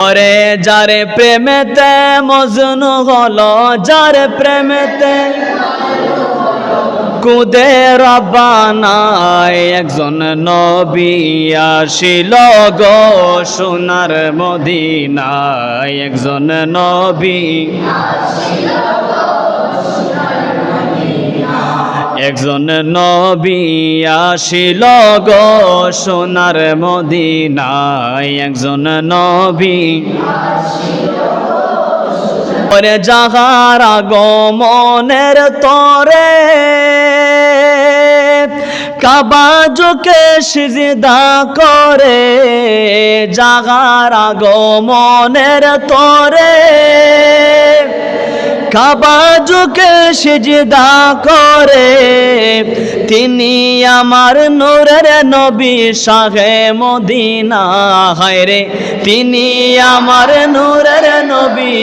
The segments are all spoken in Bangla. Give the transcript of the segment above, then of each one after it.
ওরে যারে প্রেমেতে মজনু হলো, যার প্রেমেতে কুদে রবানায় একজন নবী আসিল গো সোনার মদিনায়। একজন নবী একজন নবী আসিল গো সোনার মদিনায়। একজন নবী ওরে যাহার আগমনের তরে কাবাজকে সিজদা করে, যাহার আগমনের তরে কাবাজকে সিজদা করে। তিনি আমার নূরের নবী শাহে মদিনা। হায় রে, তিনি আমার নূরের নবী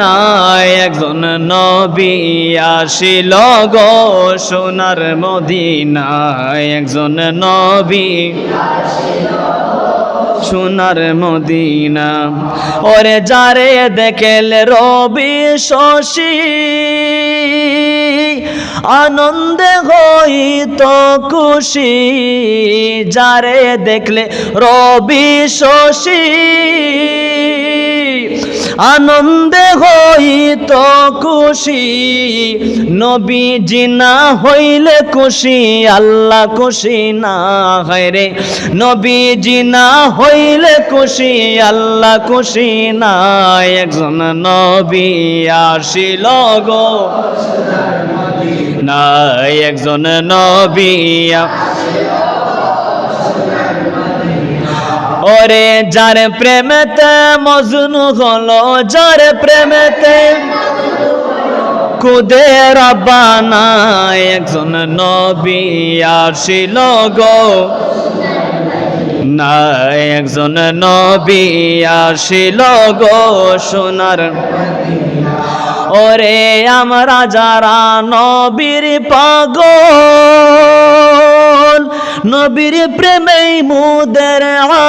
নাই একজন নবী আসিল গো সোনার মদিনায়। একজন নবী সোনার মদিনা। ওরে যারে দেখেল রবি শশী আনন্দে হইত খুশি। যারে দেখলে রবি শশী আনন্দে হইত খুশি। নবী জিনা হইলে খুশি, আল্লাহ খুশি না হয় রে। নবী জিনা হইলে খুশি, আল্লাহ খুশি না। একজন নবী আসিল গো। না, একজন নবী ওরে যার প্রেমেতে মজনু হলো, যার প্রেমেতে কুদে রব্বানা একজন নবী আসিল গো। না একজন নবী আসিল গো সোনার। ওরে আমরা যারা নবীর পাগল নবীর প্রেমেই মুদের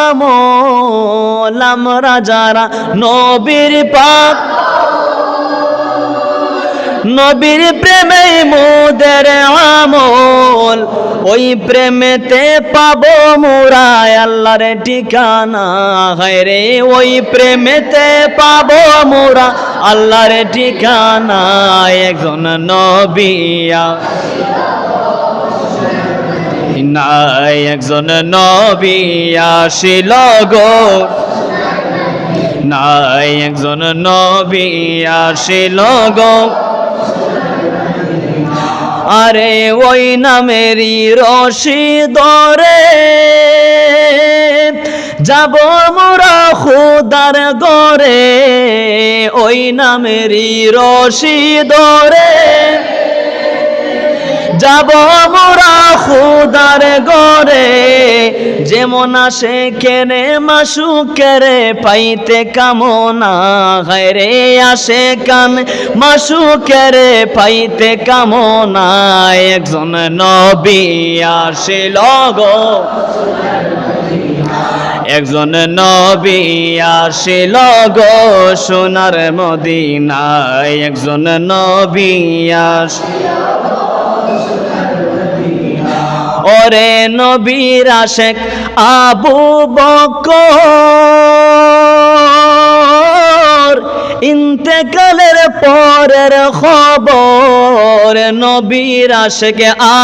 আমল, আমরা যারা নবীর পাক। নবীর প্রেমে মোদের আমল, ওই প্রেমেতে পাবো মোরা, আল্লাহর ঠিকানা। হায় রে ওই প্রেমেতে পাবো মোরা, আল্লাহর ঠিকানা। একজন নবিয়া নাই, একজন নবী আসিল গো। নাই, একজন নবী আসিল গো। আরে ওই নামেরই রশি দরে যাব মোরা খুদার গরে ওই নামেরই রশি দরে যাব মোরা খুদার গরে যেমন আসে কেনে মাসু কেরে পাইতে কামনা হায় রে আসে কান মাসু কেরে পাইতে কামনা, একজন নবী আসিল গো। একজন নবী আসিল গো সোনার মদিনায়, একজন নবী আস নবীর আশেক আবু বকর। ইন্তেকালের পরের খবর, নবীর আশেক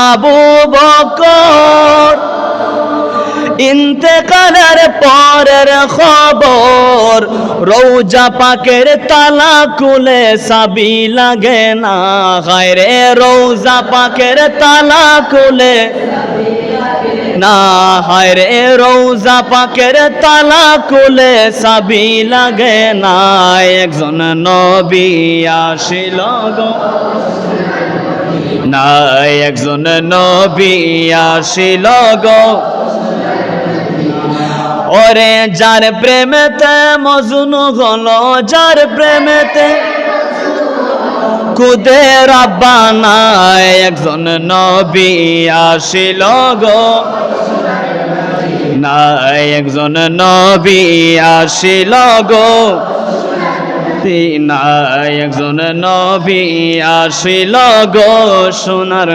আবু বকর। ইন্তেকালের পরের খবর রৌজা পাকের তালা কুলে সাবি লাগে না। হায় রে রৌজা পাকের তালা কুলে না হায় রে রৌজা পাকের তালা কুলে সাবি লাগে না একজন নবী আসিল গো। না একজন নবী আসিল ওরে যার প্রেমেতে মজনু হলো, যার প্রেমেতে কুদে নাই, একজন নবী আসিল গো। নাই, একজন নবী আসিল গো। নাই, একজন নবী আসিল গো, সোনার